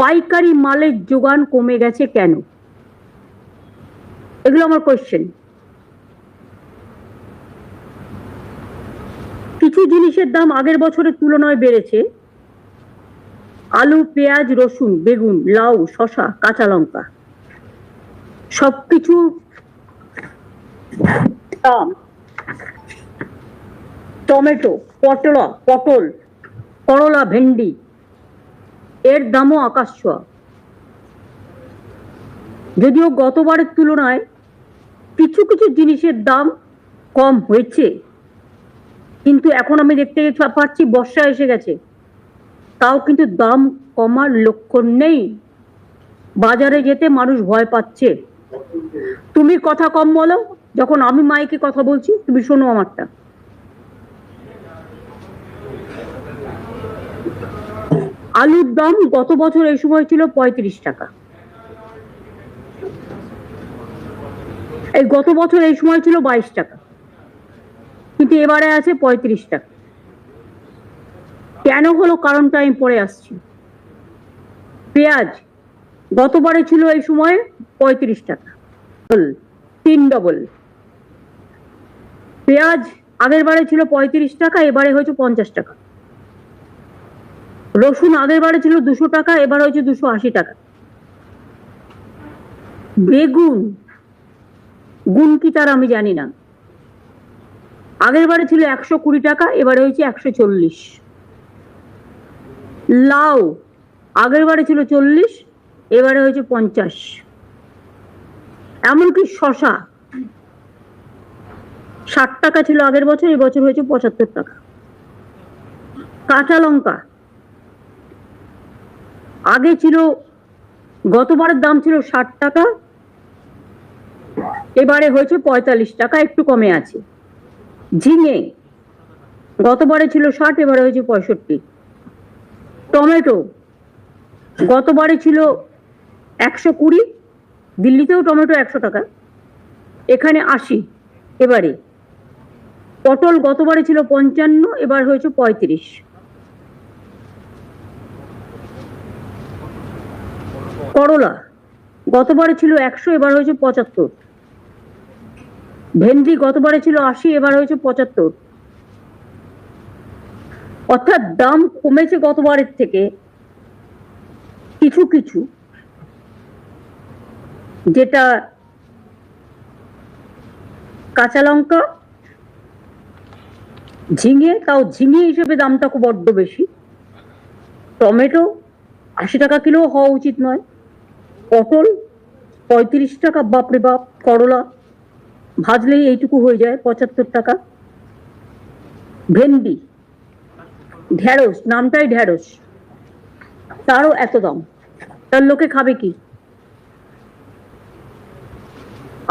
পাইকারি মালের যোগান কমে গেছে কেন? এগুলো আমার কোয়েশ্চেন কিছু জিনিসের দাম আগের বছরের তুলনায় বেড়েছে। আলু, পেঁয়াজ, রসুন, বেগুন, লাউ, শসা, কাঁচা লঙ্কা সবকিছু দাম। টমেটো, পটলা, পটল, করলা, ভেন্ডি এর দামও আকাশ ছোঁয়া। যদিও গতবারের তুলনায় কিছু কিছু জিনিসের দাম কম হয়েছে, কিন্তু এখন আমি দেখতে পাচ্ছি বর্ষা এসে গেছে। তাও কিন্তু দাম কমার লক্ষণ নেই। বাজারে যেতে মানুষ ভয় পাচ্ছে। তুমি কথা কম বলো, যখন আমি মাইকে কথা বলছি, তুমি শোনো আমারটা। আলুর দাম গত বছর এই সময় ছিল পঁয়ত্রিশ টাকা। এই গত বছর এই সময় ছিল বাইশ টাকা। কিন্তু এবারে আছে পঁয়ত্রিশ টাকা। কেন হলো কারণটা আমি পরে আসছি। পেঁয়াজ গতবারে ছিল এই সময় পঁয়ত্রিশ টাকা। তিন ডবল পেঁয়াজ আগের বারে ছিল পঁয়ত্রিশ টাকা, এবারে হয়েছে পঞ্চাশ টাকা। রসুন আগের বারে ছিল দুশো টাকা, এবার হয়েছে দুশো আশি টাকা। বেগুন, গুণ কি তার আমি জানি না। আগের বারে ছিল একশো কুড়ি টাকা, এবারে হয়েছে একশো চল্লিশ। লাউ, আগের বারে ছিল চল্লিশ, এবারে হয়েছে পঞ্চাশ। এমনকি শশা ষাট টাকা ছিল আগের বছর এবছর হয়েছে পঁচাত্তর টাকা। কাঁচা লঙ্কা আগে ছিল, গতবারের দাম ছিল ষাট টাকা, এবারে হয়েছে পঁয়তাল্লিশ টাকা, একটু কমে আছে। ঝিঙে, গতবারে ছিল ষাট, এবারে হয়েছে পঁয়ষট্টি। টমেটো, গতবারে ছিল একশো কুড়ি, দিল্লিতেও টমেটো একশো টাকা, এখানে আশি, এবারে। পটল গতবারে ছিল পঞ্চান্ন, এবার হয়েছে পঁয়ত্রিশ। করলা। গতবারে ছিল একশো, এবার হয়েছে পঁচাত্তর। ভেন্ডি গতবারে ছিল আশি, এবার হয়েছে পঁচাত্তর। অর্থাৎ দাম কমেছে গতবারের থেকে। কিছু কিছু। যেটা কাঁচা লঙ্কা, ঝিঙে, তাও ঝিঙে হিসেবে দামটা খুব বড্ড বেশি। টমেটো, আশি টাকা কিলো হওয়া উচিত নয়। পটল, পঁয়ত্রিশ টাকা, বাপরে বাপ, করলা। ভাজলেই এইটুকু হয়ে যায়, পঁচাত্তর টাকা। ভেন্ডি ঢ্যাঁড়স নামটাই ঢ্যাঁড়স তারও এত দাম। তার লোকে খাবে কি?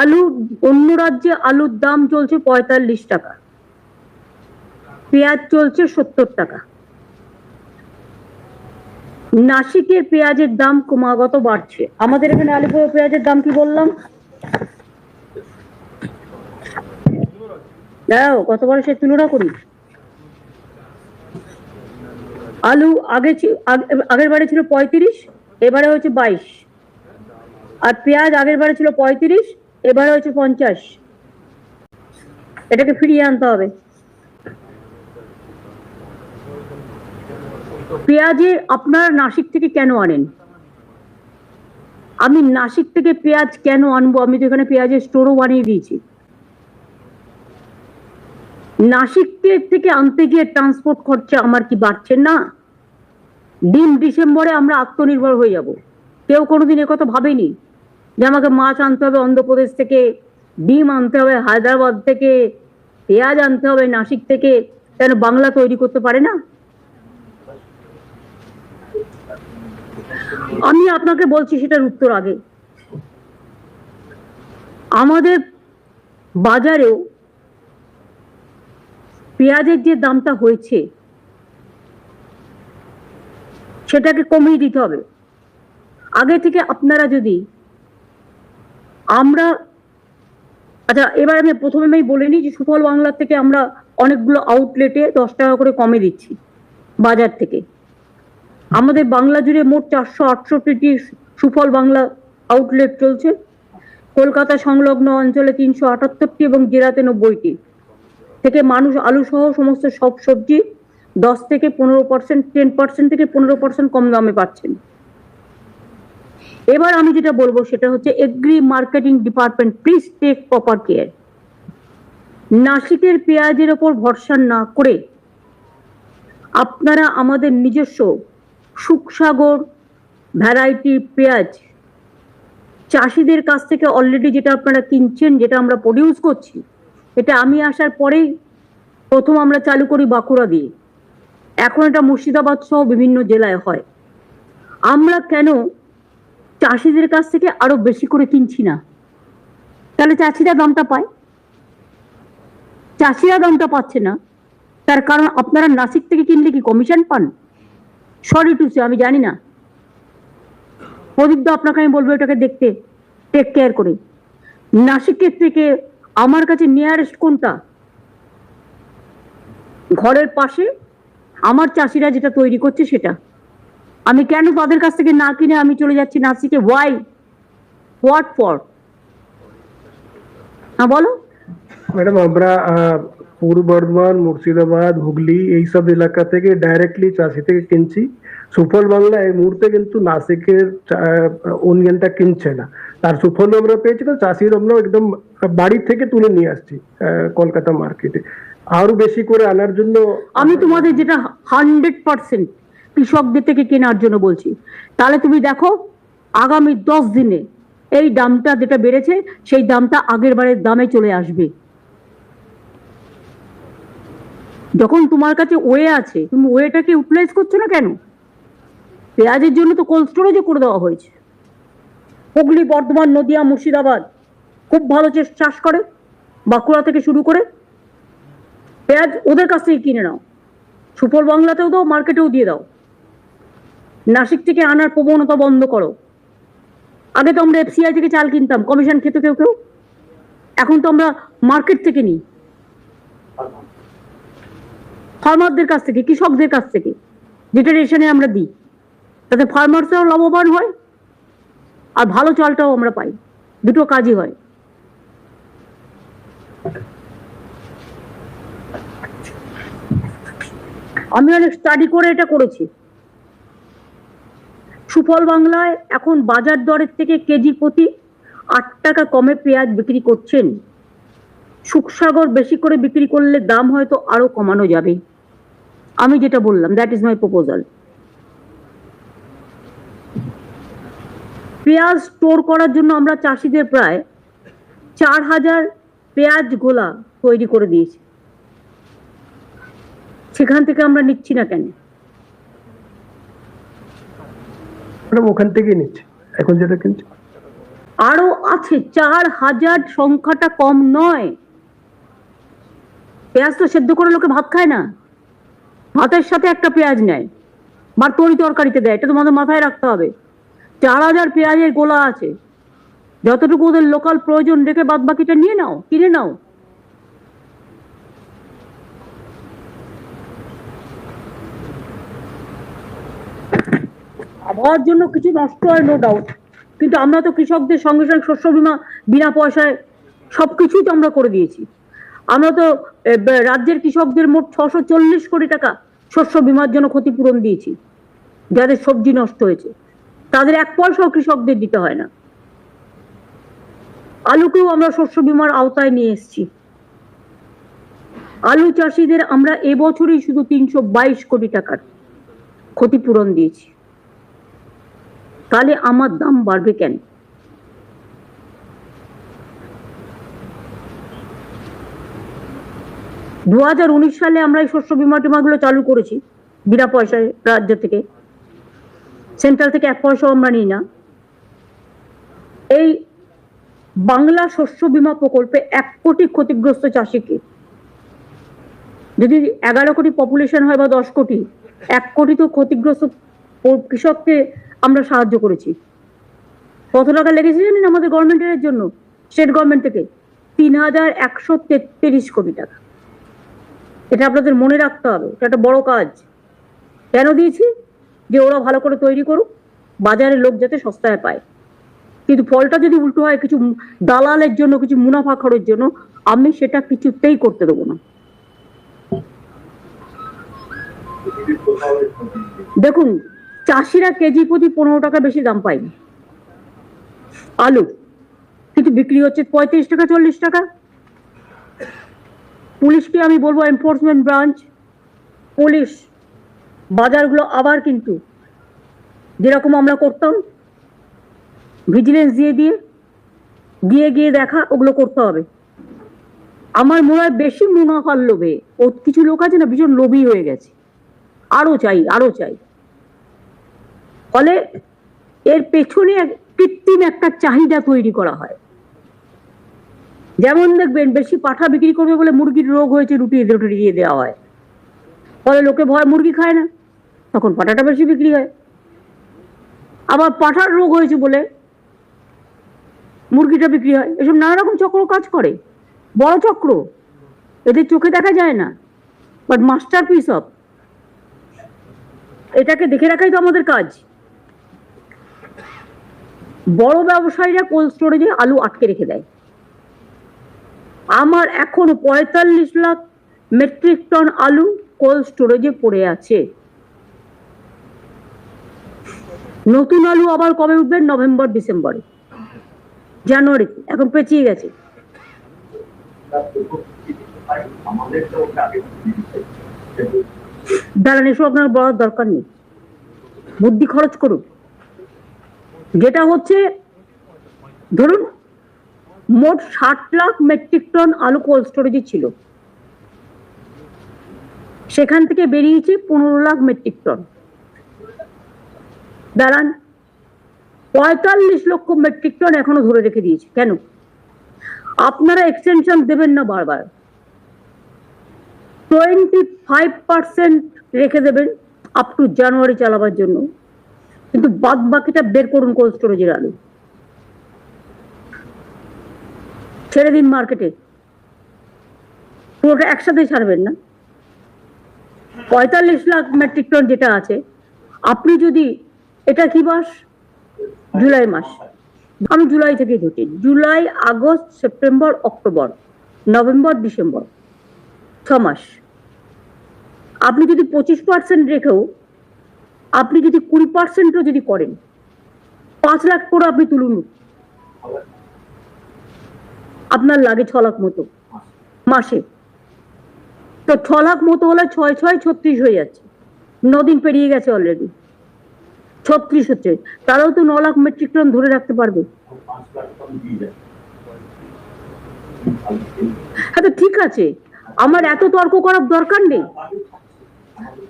আলু, অন্য রাজ্যে আলুর দাম চলছে পঁয়তাল্লিশ টাকা। পেঁয়াজ চলছে সত্তর টাকা। নাসিকের পেঁয়াজের দাম ক্রমাগত বাড়ছে। আমাদের এখানে আলিপুর পেঁয়াজের দাম কি বললাম? দাঁড়াও কতবার সে তুলনা করি? আলু আগে আগের বারে ছিল পঁয়ত্রিশ, এবারে হচ্ছে বাইশ। আর পেঁয়াজ আগের বারে ছিল পঁয়ত্রিশ, এবারে হচ্ছে পঞ্চাশ। এটাকে ফিরিয়ে আনতে হবে। পেঁয়াজে আপনারা নাসিক থেকে কেন আনেন? আমি নাসিক থেকে পেঁয়াজ কেন আনব? আমি তো এখানে পেঁয়াজের স্টোরও বানিয়ে দিয়েছি। নাসিক থেকে আনতে গিয়ে ট্রান্সপোর্ট খরচা আমার কি বাড়ছে না? ডিম ডিসেম্বরে আমরা আত্মনির্ভর হয়ে যাব। কেউ কোনোদিন কথা ভাবেনি যে আমাকে মাছ আনতে হবে অন্ধ্রপ্রদেশ থেকে, ডিম আনতে হবে হায়দ্রাবাদ থেকে, পেঁয়াজ আনতে হবে নাসিক থেকে। কেন বাংলা তৈরি করতে পারে না? আমি আপনাকে বলছি সেটার উত্তর আগে। আমাদের বাজারেও পেঁয়াজের যে দামটা হয়েছে, সেটাকে কমিয়ে দিতে হবে। আগে থেকে আপনারা যদি আমরা আচ্ছা এবার আমি প্রথমে আমি বলে নিই যে সুফল বাংলার থেকে আমরা অনেকগুলো আউটলেটে দশ টাকা করে কমে দিচ্ছি, বাজার থেকে। আমাদের বাংলা জুড়ে মোট চারশো আটষট্টিটি সুফল বাংলা আউটলেট চলছে। কলকাতা সংলগ্ন অঞ্চলে তিনশো আটাত্তরটি এবং জেলাতে নব্বইটি। থেকে মানুষ আলু সহ সমস্ত সব সবজি দশ থেকে পনেরো পার্সেন্ট টেন পার্সেন্ট থেকে পনেরো পার্সেন্ট কম দামে পাচ্ছেন। এবার আমি যেটা বলব সেটা হচ্ছে agri marketing department please take proper care নাসিকের পেঁয়াজের ওপর ভরসা না করে আপনারা আমাদের নিজস্ব সুখসাগর, ভ্যারাইটি পেঁয়াজ। চাষিদের কাছ থেকে অলরেডি যেটা আপনারা কিনছেন, যেটা আমরা প্রডিউস করছি, এটা আমি আসার পরেই প্রথম আমরা চালু করি বাঁকুড়া দিয়ে। এখন এটা মুর্শিদাবাদ সহ বিভিন্ন জেলায় হয়। আমরা কেন চাষিদের কাছ থেকে আরও বেশি করে কিনছি না? তাহলে চাষিরা দামটা পায়? চাষিরা দামটা পাচ্ছে না। তার কারণ আপনারা নাসিক থেকে কিনলে কি কমিশন পান? সরি টু সে আমি জানি না। প্রদীপ দা আপনাকে আমি বলব এটাকে দেখতে টেক কেয়ার করে। নাসিকের থেকে আমার কাছে নিয়ারেস্ট কোনটা? ঘরের পাশে আমার চাষিরা যেটা তৈরি করছে সেটা। আমি কেন তাদের কাছ থেকে না কিনে আমি চলে যাচ্ছি নাসিকে? ওয়াই হোয়াট ফর হ্যাঁ বলো। ম্যাডাম, আমরা পূর্ব বর্ধমান, মুর্শিদাবাদ, হুগলি এইসব এলাকা থেকে ডাইরেক্টলি চাষি থেকে কিনছি। সুফল বাংলা এই মুহূর্তে কিন্তু নাসিকের অনিয়নটা কিনছে না। তার সুফল আমরা পেয়েছি তো চাষির আমরা একদম বাড়ি থেকে তুলে নিয়ে আসছি কলকাতা মার্কেটে আরও বেশি করে আনার জন্য আমি তোমাদের যেটা হান্ড্রেড পার্সেন্ট কৃষকদের থেকে কেনার জন্য বলছি, তাহলে তুমি দেখো, আগামী দশ দিনে এই দামটা যেটা বেড়েছে, সেই দামটা আগের বারের দামে চলে আসবে। যখন তোমার কাছে ওয়ে আছে, তুমি ওয়েটাকে ইউটিলাইজ করছ না কেন? পেঁয়াজের জন্য তো কোল্ড স্টোরেজে করে দেওয়া হয়েছে। হুগলি, বর্ধমান, নদিয়া, মুর্শিদাবাদ খুব ভালো চাষ করে, বাঁকুড়া থেকে শুরু করে। পেঁয়াজ ওদের কাছ থেকে কিনে নাও। সুফল বাংলাতেও দাও, মার্কেটেও দিয়ে দাও। নাসিক থেকে আনার প্রবণতা বন্ধ করো। আগে তো আমরা এফসিআই থেকে চাল কিনতাম, কমিশন খেতে কেউ কেউ। এখন তো আমরা মার্কেট থেকে নিই। ফার্মারদের কাছ থেকে, কৃষকদের কাছ থেকে যেটা রেশনে আমরা দিই। তাতে ফার্মার্সরাও লাভবান হয় আর ভালো চালটাও আমরা পাই। দুটো কাজই হয়। আমি অনেক স্টাডি করে এটা করেছি। সুফল বাংলায় এখন বাজার দরের থেকে কেজি প্রতি আট টাকা কমে পেঁয়াজ বিক্রি করছেন। সুখসাগর বেশি করে বিক্রি করলে দাম হয়তো আরও কমানো যাবে। আমি যেটা বললাম দ্যাট ইজ মাই প্রপোজাল পেঁয়াজ স্টোর করার জন্য আমরা চাষিদের প্রায় চার হাজার পেঁয়াজ গোলা তৈরি করে দিয়েছি। সেখান থেকে আমরা নিচ্ছি না কেন? ওখান থেকে নিচ্ছি। এখন যেটা কিনছি। আরও আছে চার হাজার সংখ্যাটা কম নয়। পেঁয়াজ তো সেদ্ধ করে লোকে ভাত খায় না। ভাতের সাথে একটা পেঁয়াজ নেয়। বা তরি তরকারিতে দেয়, এটা তোমাদের মাথায় রাখতে হবে। চার হাজার পেঁয়াজের গোলা আছে। যতটুকু ওদের লোকাল প্রয়োজন, রেখে বাদ বাকিটা নিয়ে নাও, কিনে নাও। আবহাওয়ার জন্য কিছু নষ্ট হয় নো ডাউট কিন্তু আমরা তো কৃষকদের সঙ্গে সঙ্গে শস্য বীমা, বিনা পয়সায় সব কিছুই তো আমরা করে দিয়েছি। আমরা তো রাজ্যের কৃষকদের মোট ছশো চল্লিশ কোটি টাকা শস্য বীমার জন্য ক্ষতিপূরণ দিয়েছি। যাদের সবজি নষ্ট হয়েছে। তাদের এক পয়সাও কৃষকদের দিতে হয় না। আলুকেও আমরা শস্য বীমার আওতায় নিয়ে এসেছি। আলু চাষিদের আমরা এবছরই শুধু তিনশো বাইশ কোটি টাকার ক্ষতিপূরণ দিয়েছি। তাহলে আমার দাম বাড়বে কেন? দু সালে আমরা এই শস্য বিমা টিমাগুলো চালু করেছি, বিনা পয়সায় রাজ্য থেকে। সেন্ট্রাল থেকে এক পয়সাও আমরা নিই না। এই বাংলা শস্য বীমা প্রকল্পে এক কোটি ক্ষতিগ্রস্ত চাষিকে। যদি এগারো কোটি পপুলেশন হয় বা দশ কোটি, এক কোটি তো ক্ষতিগ্রস্ত কৃষককে আমরা সাহায্য করেছি। কত টাকা লেগেছে জানেন আমাদের গভর্নমেন্টের জন্য? স্টেট গভর্নমেন্ট থেকে তিন হাজার একশো তেত্রিশ কোটি টাকা। এটা আপনাদের মনে রাখতে হবে, এটা একটা বড় কাজ। কেন দিয়েছি? যে ওরা ভালো করে তৈরি করুক বাজারে লোক যাতে সস্তায় পায়। কিন্তু ফলটা যদি উল্টো হয়, কিছু দালালের জন্য, কিছু মুনাফা খরের জন্য, আমি সেটা কিছুতেই করতে দেবো না। দেখুন, চাষিরা কেজি প্রতি পনেরো টাকা বেশি দাম পায়নি। আলু, কিন্তু বিক্রি হচ্ছে পঁয়ত্রিশ টাকা, চল্লিশ টাকা। পুলিশকে আমি বলব এনফোর্সমেন্ট ব্রাঞ্চ পুলিশ বাজারগুলো আবার কিন্তু যেরকম আমরা করতাম ভিজিলেন্স দিয়ে দিয়ে গিয়ে গিয়ে দেখা, ওগুলো করতে হবে। আমার মনে হয় বেশি মুনাফার লোভে, ও কিছু লোক আছে না, ভীষণ লোভী হয়ে গেছে। আরও চাই আরও চাই। ফলে এর পেছনে কৃত্রিম একটা চাহিদা তৈরি করা হয়। যেমন দেখবেন বেশি পাঠা বিক্রি করবে বলে মুরগির রোগ হয়েছে, রুটি রুটি দিয়ে দেওয়া হয়। ফলে লোকে ভয়, মুরগি খায় না। তখন পাঠাটা বেশি বিক্রি হয়। আবার পাঠার রোগ হয়েছে বলে মুরগিটা বিক্রি হয়। এসব নানা রকম চক্র কাজ করে। বড় চক্র। এদের চোখে দেখা যায় না। বাট মাস্টার পিস অফ এটাকে দেখে রাখাই তো আমাদের কাজ। বড় ব্যবসায়ীরা কোল্ড স্টোরেজে আলু আটকে রেখে দেয়। আমার এখন পঁয়তাল্লিশ লাখ মেট্রিক টন আলু কোল্ড স্টোরেজে পড়ে আছে। নতুন আলু আবার কবে উঠবে? নভেম্বর, ডিসেম্বরে। জানুয়ারি, এখন পেঁচিয়ে গেছে। দাঁড়ান, এসব আপনার বলার দরকার নেই। বুদ্ধি খরচ করুন। যেটা হচ্ছে, ধরুন মোট ষাট লাখ মেট্রিক টন আলু কোল্ড স্টোরেজে ছিল। সেখান থেকে বেরিয়েছে পনেরো লাখ মেট্রিক টন দাঁড়ান, পঁয়তাল্লিশ লক্ষ মেট্রিক টন এখনও ধরে রেখে দিয়েছে। কেন? আপনারা এক্সটেনশন দেবেন না বারবার। টোয়েন্টি ফাইভ পার্সেন্ট রেখে দেবেন আপ টু জানুয়ারি চালাবার জন্য। কিন্তু বাদ বাকিটা বের করুন কোল্ড স্টোরেজের আলু। ছেড়ে দিন মার্কেটে পুরোটা একসাথে ছাড়বেন না। পঁয়তাল্লিশ লাখ মেট্রিক টন যেটা আছে, আপনি যদি, এটা কি মাস? জুলাই মাস। আমি জুলাই থেকে ধরছি July, August, September, October, November, December, ছ মাস। আপনি যদি পঁচিশ পার্সেন্ট রেখেও, আপনি যদি কুড়ি পার্সেন্টও যদি করেন, পাঁচ লাখ করে আপনি তুলুন। আপনার লাগে ছ লাখ মতো। মাসে। তো ছ লাখ মতো হলে ছয় ছয় ছত্রিশ হয়ে যাচ্ছে। দিন পেরিয়ে গেছে অলরেডি ছত্রিশ হচ্ছে। তারাও তো ন লাখ মেট্রিক টন ধরে রাখতে পারবে। হ্যাঁ তো ঠিক আছে। আমার এত তর্ক করার দরকার নেই।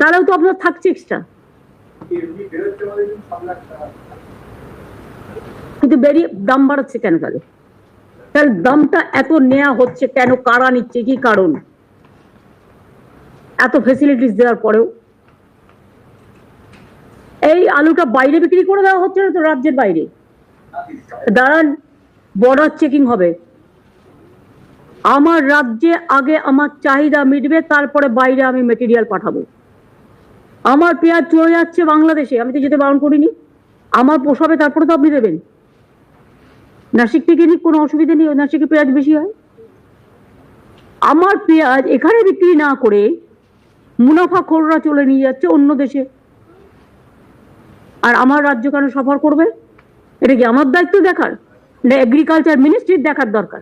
তারাও তো আপনার থাকছে এক্সট্রা কিন্তু বেরিয়ে দাম বাড়াচ্ছে কেন তাহলে? তাহলে দামটা এত নেওয়া হচ্ছে কেন? কারা নিচ্ছে? কি কারণ? এত ফেসিলিটিস দেওয়ার পরেও। এই আলুটা বাইরে বিক্রি করে দেওয়া হচ্ছে না তো রাজ্যের বাইরে? দাঁড়ান বর্ডার চেকিং হবে। আমার রাজ্যে আগে আমার চাহিদা মিটবে, তারপরে বাইরে আমি মেটেরিয়াল পাঠাবো। আমার পেঁয়াজ চলে যাচ্ছে বাংলাদেশে, আমি তো যেতে বারণ করিনি। আমার পোষাবে তারপরে তো আপনি দেবেন। নাসিক থেকে নিক, কোনো অসুবিধা নেই নাসিকে পেঁয়াজ বেশি হয়। আমার পেঁয়াজ এখানে বিক্রি না করে মুনাফা খোররা চলে নিয়ে যাচ্ছে অন্য দেশে। আর আমার রাজ্য কেন সফর করবে? এটা কি আমার দায়িত্ব দেখার? না এগ্রিকালচার মিনিস্ট্রির দেখার দরকার।